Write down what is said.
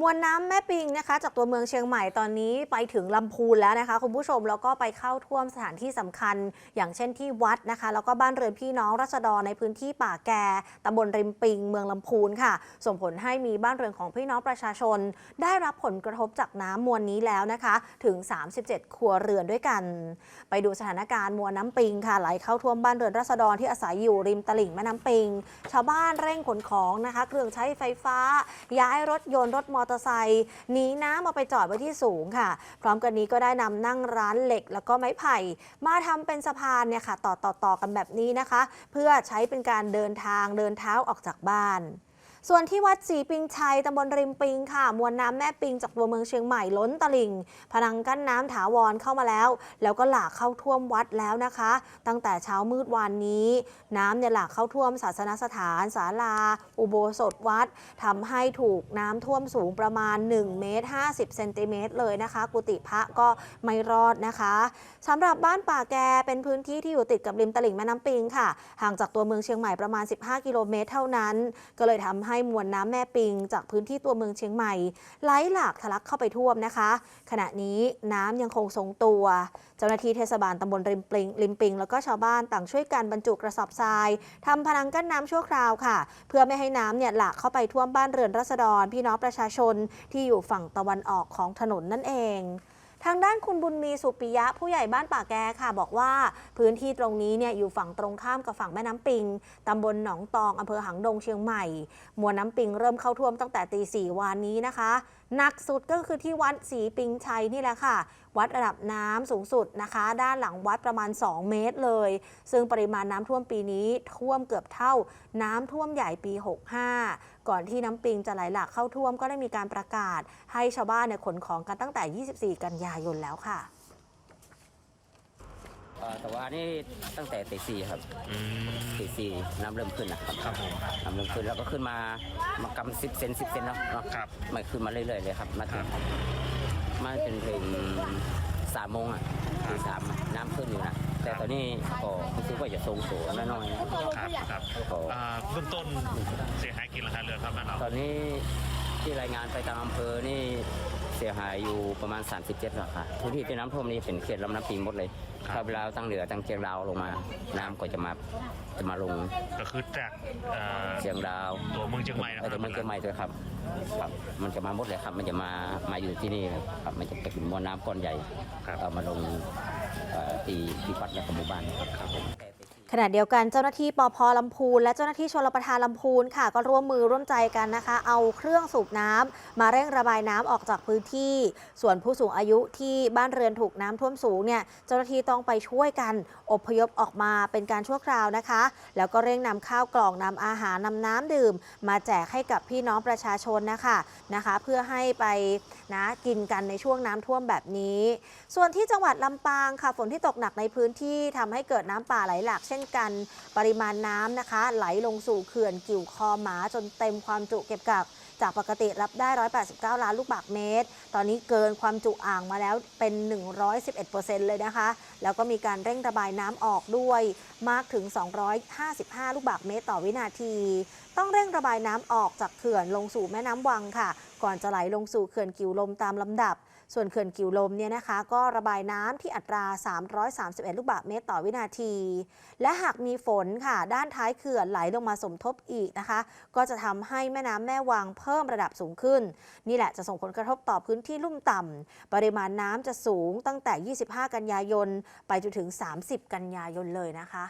มวลน้ำแม่ปิงนะคะ จากตัวเมืองเชียงใหม่ตอนนี้ไปถึงลำพูนแล้วนะคะคุณผู้ชมแล้วก็ไปเข้าท่วมสถานที่สำคัญ อย่างเช่นที่วัดนะคะ แล้วก็บ้านเรือนพี่น้องรัษฎรในพื้นที่ป่าแกตำบลริมปิง เมืองลำพูนค่ะ ส่งผลให้มีบ้านเรือนของพี่น้องประชาชน ได้รับผลกระทบจากน้ำมวลนี้แล้วนะคะ ถึง 37 ครัวเรือนด้วยกัน ไปดูสถานการณ์มวลน้ำปิงค่ะไหลเข้าท่วมบ้านเรือนรัษฎรที่อาศัยอยู่ริมตลิ่งแม่น้ำปิง ชาวบ้านเร่งขนของนะคะ เครื่องใช้ไฟฟ้า ย้ายรถยนต์รถมอเตอร์ไซค์หนีน้ำมาไปจอดไว้ที่สูงค่ะ พร้อมกันนี้ก็ได้นำนั่งร้านเหล็กแล้วก็ไม้ไผ่ มาทำเป็นสะพานเนี่ยค่ะ ต่อต่อต่อกันแบบนี้นะคะ เพื่อใช้เป็นการเดินทางเดินเท้าออกจากบ้าน ส่วนที่วัดศรีปิงชัยตำบลริมปิงค่ะ มวลน้ำแม่ปิงจากตัวเมืองเชียงใหม่ล้นตลิ่ง พนังกั้นน้ำถาวรเข้ามาแล้ว แล้วก็หลากเข้าท่วมวัดแล้วนะคะ ตั้งแต่เช้ามืดวันนี้ น้ำเนี่ยหลากเข้าท่วมศาสนสถานศาลา อุโบสถวัดทำให้ถูกน้ำท่วมสูงประมาณ1เมตร50เซนติเมตรเลยนะคะ กุฏิพระก็ไม่รอดนะคะสำหรับบ้านป่าแกเป็นพื้นที่ที่อยู่ติดกับริมตลิ่งแม่น้ำปิงค่ะห่างจากตัวเมืองเชียงใหม่ประมาณ 15 กิโลเมตรเท่านั้น ก็เลยทำให้มวลน้ำแม่ปิง จากพื้นที่ตัวเมืองเชียงใหม่ ไหลหลากทะลักเข้าไปท่วมนะคะ ขณะนี้น้ำยังคงทรงตัว เจ้าหน้าที่เทศบาลตำบลริมปิงริมปิง แล้วก็ชาวบ้านต่างช่วยกันบรรจุกระสอบทรายทำพนังกั้นน้ำชั่วคราวค่ะ เพื่อไม่ให้น้ำเนี่ยหลากเข้าไปท่วมบ้านเรือนรัษฎร พี่น้องประชาชนที่อยู่ฝั่งตะวันออกของถนนนั่นเอง ทางด้านคุณบุญมีสุปิยะผู้ใหญ่บ้านป่าแกค่ะบอกว่าพื้นที่ตรงนี้เนี่ยอยู่ฝั่งตรงข้ามกับฝั่งแม่น้ำปิง ตำบลหนองตองอำเภอหางดงเชียงใหม่ มวลน้ำปิงเริ่มเข้าท่วมตั้งแต่ตีสี่วานนี้นะคะ หนักสุดก็คือที่วัดศรีปิงชัยนี่แหละค่ะ วัดระดับน้ำสูงสุดนะคะ ด้านหลังวัดประมาณ 2 เมตรเลย ซึ่งปริมาณน้ำท่วมปีนี้ท่วมเกือบเท่าน้ำท่วมใหญ่ปี 65 ก่อนที่น้ำปิงจะไหลหลากเข้าท่วมก็ได้มีการประกาศ ให้ชาวบ้านเนี่ยขนของกันตั้งแต่ 24 กันยายนแล้วค่ะเอ่อแต่ว่านี่ตั้งแต่ตีสี่ครับอืมตีสี่น้ำเริ่มขึ้นนะครับครับผมน้ำเริ่มขึ้นแล้วก็ขึ้นมามากำสิบเซนสิบเซนเนาะเนาะครับมันขึ้นมาเรื่อยๆเลยครับมาถึงมาจนถึง สามโมงอะตีสามอะน้ำขึ้นอยู่นะแต่ตอนนี้ก็รู้สึกว่าจะทรงตัวน้อยๆนะครับครับก็อ่าเบื้องต้นเสียหายกี่หลังคาเรือนครับแม่เรา ตอนนี้ที่รายงานไปตามอำเภอนี่ เสียหายอยู่ประมาณ 37หลังคาพื้นที่ที่น้ำท่วมนี่เป็นเขตลำน้ำปิงหมดเลยถ้าเวลาตั้งเหนือตั้งเชียงดาวลงมา น้ำก็จะมาจะมาลงก็คือจากเอ่อเชียงดาวตัวเมืองเชียงใหม่นะคเอรัอบแต่มันจะใหม่ด้วยครับครับ มันจะมาหมดเลยครับ มันจะมามาอยู่ที่นี่เลยครับมันจะเป็นมวลน้ำก้อนใหญ่ครับ เอามาลงเอ่อตีที่ปัดและก็หมู่บ้านครับผม ขณะเดียวกันเจ้าหน้าที่ปพลำพูนและเจ้าหน้าที่ชลประทานลำพูนค่ะ ก็ร่วมมือร่วมใจกันนะคะ เอาเครื่องสูบน้ำมาเร่งระบายน้ำออกจากพื้นที่ ส่วนผู้สูงอายุที่บ้านเรือนถูกน้ำท่วมสูงเนี่ยเจ้าหน้าที่ต้องไปช่วยกันอพยพออกมาเป็นการชั่วคราวนะคะ แล้วก็เร่งนำข้าวกล่องนำอาหารนำน้ำดื่ม มาแจกให้กับพี่น้องประชาชนนะคะนะคะ เพื่อให้ไปนะกินกันในช่วงน้ำท่วมแบบนี้ ส่วนที่จังหวัดลำปางค่ะฝนที่ตกหนักในพื้นที่ทำให้เกิดน้ำป่าไหลหลากเช่นช่นกัน ปริมาณน้ำนะคะ ไหลลงสู่เขื่อนกิ่วคอหมาจนเต็มความจุเก็บกักจากปกติรับได้ 189 ล้านลูกบาศก์เมตร ตอนนี้เกินความจุอ่างมาแล้วเป็น 111%เลยนะคะ แล้วก็มีการเร่งระบายน้ำออกด้วยมากถึง 255 ลูกบาศก์เมตรต่อวินาที ต้องเร่งระบายน้ำออกจากเขื่อนลงสู่แม่น้ำวังค่ะ ก่อนจะไหลลงสู่เขื่อนกิวลมตามลำดับ ส่วนเขื่อนกิวลมเนี่ยนะคะ ก็ระบายน้ำที่อัตรา 331 ลูกบาศก์เมตรต่อวินาที และหากมีฝนค่ะ ด้านท้ายเขื่อนไหลลงมาสมทบอีกนะคะ ก็จะทำให้แม่น้ำแม่วางเพิ่มระดับสูงขึ้น นี่แหละจะส่งผลกระทบต่อพื้นที่ลุ่มต่ำปริมาณน้ำจะสูงตั้งแต่ 25 กันยายน ไปจนถึง 30 กันยายนเลยนะคะ